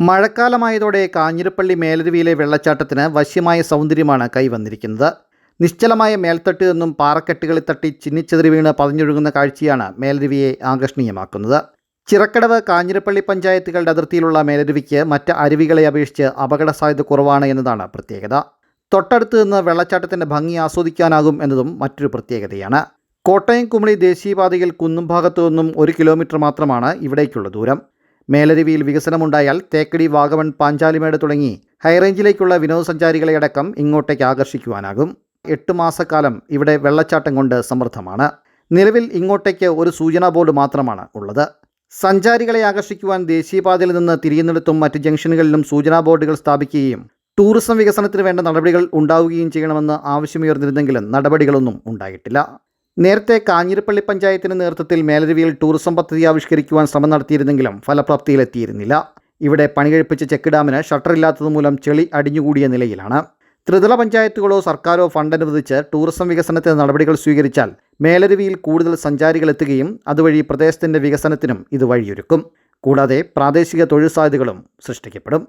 മഴക്കാലമായതോടെ കാഞ്ഞിരപ്പള്ളി മേലരുവിയിലെ വെള്ളച്ചാട്ടത്തിന് വശ്യമായ സൗന്ദര്യമാണ് കൈവന്നിരിക്കുന്നത്. നിശ്ചലമായ മേൽത്തട്ട് എന്നും പാറക്കെട്ടുകളിൽ തട്ടി ചിന്നിച്ചെതിരി വീണ് പതിഞ്ഞൊഴുകുന്ന കാഴ്ചയാണ് മേലരുവിയെ ആകർഷണീയമാക്കുന്നത്. ചിറക്കടവ് കാഞ്ഞിരപ്പള്ളി പഞ്ചായത്തുകളുടെ അതിർത്തിയിലുള്ള മേലരുവിക്ക് മറ്റ് അരുവികളെ അപേക്ഷിച്ച് അപകട സാധ്യത കുറവാണ് എന്നതാണ് പ്രത്യേകത. തൊട്ടടുത്ത് നിന്ന് വെള്ളച്ചാട്ടത്തിന്റെ ഭംഗി ആസ്വദിക്കാനാകും എന്നതും മറ്റൊരു പ്രത്യേകതയാണ്. കോട്ടയം കുമളി ദേശീയപാതയിൽ കുന്നും ഭാഗത്തു നിന്നും ഒരു കിലോമീറ്റർ മാത്രമാണ് ഇവിടേക്കുള്ള ദൂരം. മേലരുവിയിൽ വികസനമുണ്ടായാൽ തേക്കടി വാഗമൺ പാഞ്ചാലിമേട് തുടങ്ങി ഹൈറേഞ്ചിലേക്കുള്ള വിനോദസഞ്ചാരികളെ അടക്കം ഇങ്ങോട്ടേക്ക് ആകർഷിക്കുവാനാകും. എട്ട് മാസക്കാലം ഇവിടെ വെള്ളച്ചാട്ടം കൊണ്ട് സമൃദ്ധമാണ്. നിലവിൽ ഇങ്ങോട്ടേക്ക് ഒരു സൂചനാ ബോർഡ് മാത്രമാണ് ഉള്ളത്. സഞ്ചാരികളെ ആകർഷിക്കുവാൻ ദേശീയപാതയിൽ നിന്ന് തിരിയുന്നിടത്തും മറ്റ് ജംഗ്ഷനുകളിലും സൂചനാ ബോർഡുകൾ സ്ഥാപിക്കുകയും ടൂറിസം വികസനത്തിന് വേണ്ട നടപടികൾ ഉണ്ടാവുകയും ചെയ്യണമെന്ന് ആവശ്യമുയർന്നിരുന്നെങ്കിലും നടപടികളൊന്നും ഉണ്ടായിട്ടില്ല. നേരത്തെ കാഞ്ഞിരപ്പള്ളി പഞ്ചായത്തിന്റെ നേതൃത്വത്തിൽ മേലരുവിയിൽ ടൂറിസം പദ്ധതി ആവിഷ്കരിക്കുവാൻ ശ്രമം നടത്തിയിരുന്നെങ്കിലും ഫലപ്രാപ്തിയിലെത്തിയിരുന്നില്ല. ഇവിടെ പണികഴിപ്പിച്ച ചെക്ക് ഡാമിന് ഷട്ടറില്ലാത്തത് മൂലം ചെളി അടിഞ്ഞുകൂടിയ നിലയിലാണ്. ത്രിതല പഞ്ചായത്തുകളോ സർക്കാരോ ഫണ്ട് അനുവദിച്ച് ടൂറിസം വികസനത്തിന് നടപടികൾ സ്വീകരിച്ചാൽ മേലരുവിയിൽ കൂടുതൽ സഞ്ചാരികൾ എത്തുകയും അതുവഴി പ്രദേശത്തിന്റെ വികസനത്തിനും ഇത് വഴിയൊരുക്കും. കൂടാതെ പ്രാദേശിക തൊഴിൽ സാധ്യതകളും സൃഷ്ടിക്കപ്പെടും.